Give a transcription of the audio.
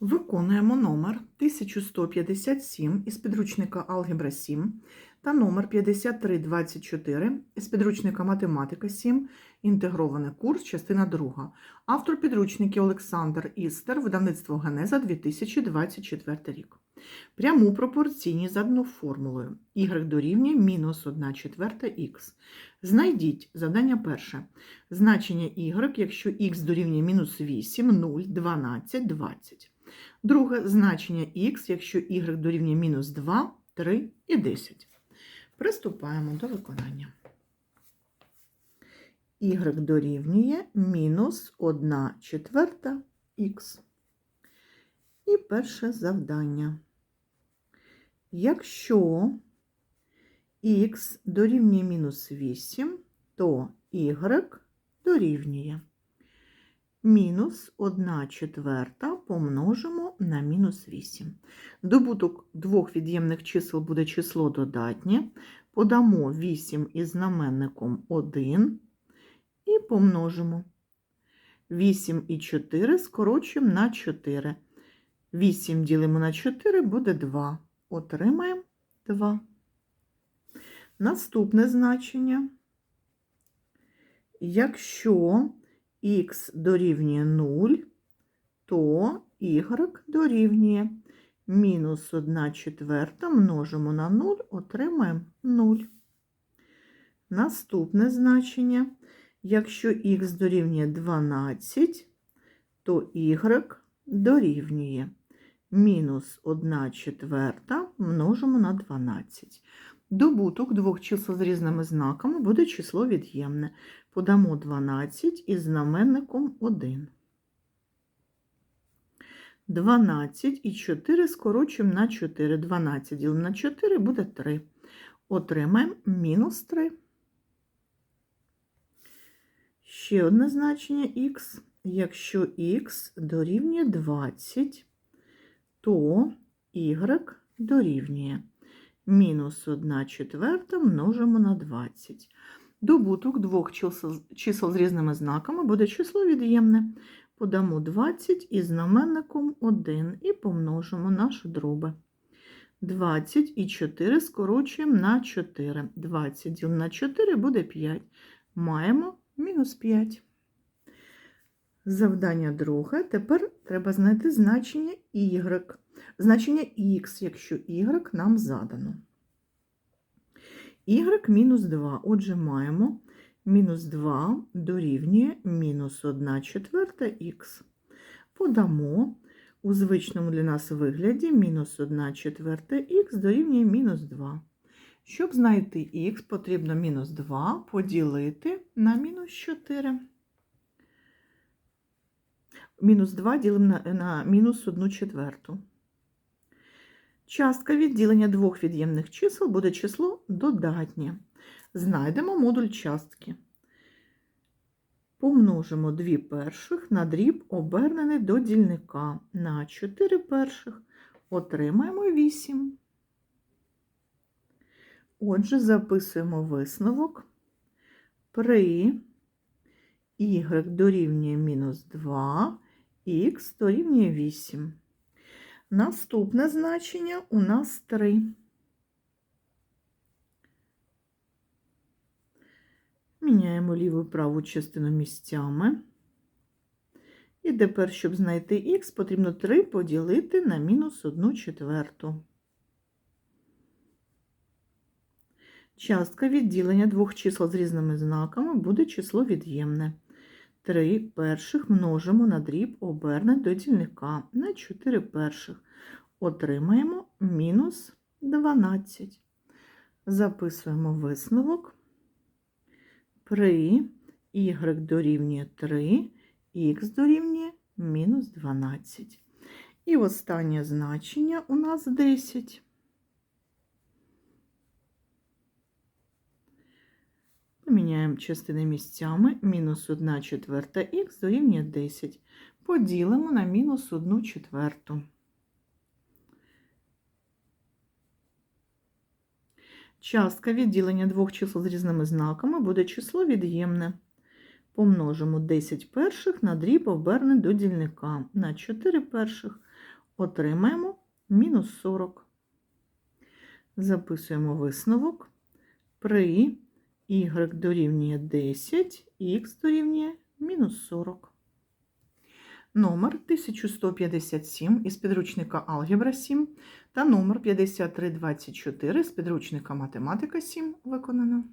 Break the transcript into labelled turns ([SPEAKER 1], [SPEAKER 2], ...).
[SPEAKER 1] Виконуємо номер 1157 із підручника Алгебра 7 та номер 5324 із підручника Математика 7, інтегрований курс, частина 2. Автор підручників Олександр Істер, видавництво Генеза 2024 рік. Пряму пропорційні задану формулою y дорівнює мінус 1 четверта х. Знайдіть завдання перше. Значення y, якщо х дорівнює мінус 8, 0, 12, 20. Друге значення х, якщо y дорівнює мінус 2, 3 і 10. Приступаємо до виконання. y дорівнює мінус 1 четверта х. І перше завдання. Якщо х дорівнює мінус 8, то y дорівнює мінус 1 четверта помножимо на мінус 8. Добуток двох від'ємних чисел буде число додатнє. Подамо 8 із знаменником 1 і помножимо. 8 і 4 скорочуємо на 4. 8 ділимо на 4 буде 2. Отримаємо 2. Наступне значення. Якщо х дорівнює 0, то y дорівнює мінус 1 четверта множимо на 0, отримаємо 0. Наступне значення. Якщо х дорівнює 12, то y дорівнює мінус 1 четверта множимо на 12. Добуток двох чисел з різними знаками буде число від'ємне. Подамо 12 із знаменником 1. 12 і 4 скорочуємо на 4. 12 ділимо на 4 буде 3. Отримаємо мінус 3. Ще одне значення х. Якщо х дорівнює 20, то y дорівнює мінус 1 четверта множимо на 20. Добуток двох чисел, з різними знаками буде число від'ємне. Подамо 20 із знаменником 1 і помножимо наші дроби. 20 і 4 скорочуємо на 4. 20 діл на 4 буде 5. Маємо мінус 5. Завдання друге. Тепер треба знайти значення y. Значення х, якщо y нам задано. y мінус 2. Отже, маємо мінус 2 дорівнює мінус 1 четверта х. Подамо у звичному для нас вигляді мінус 1 четверта х дорівнює мінус 2. Щоб знайти х, потрібно мінус 2 поділити на мінус 4. Мінус 2 ділимо на, на мінус 1 четверту. Частка відділення двох від'ємних чисел буде число додатнє. Знайдемо модуль частки. Помножимо 2 перших на дріб, обернений до дільника на 4 перших. Отримаємо 8. Отже, записуємо висновок. При y дорівнює мінус 2, х дорівнює 8. Наступне значення у нас 3. Міняємо ліву праву частину місцями. І тепер, щоб знайти х, потрібно 3 поділити на мінус 1 четверту. Частка відділення двох чисел з різними знаками буде число від'ємне. 3 перших множимо на дріб оберне до дільника на 4 перших. Отримаємо мінус 12. Записуємо висновок. При y дорівнює 3, х дорівнює мінус 12. І останнє значення у нас 10. Поміняємо частини місцями. Мінус 1 четверта х дорівнює 10. Поділимо на мінус 1 четверту. Частка відділення двох чисел з різними знаками буде число від'ємне. Помножимо 10 перших на дріб оберне до дільника на 4 перших. отримаємо мінус 40. Записуємо висновок. При y дорівнює 10, х дорівнює мінус 40. Номер 1157 із підручника Алгебра 7 та номер 5324 з підручника Математика 7 виконано.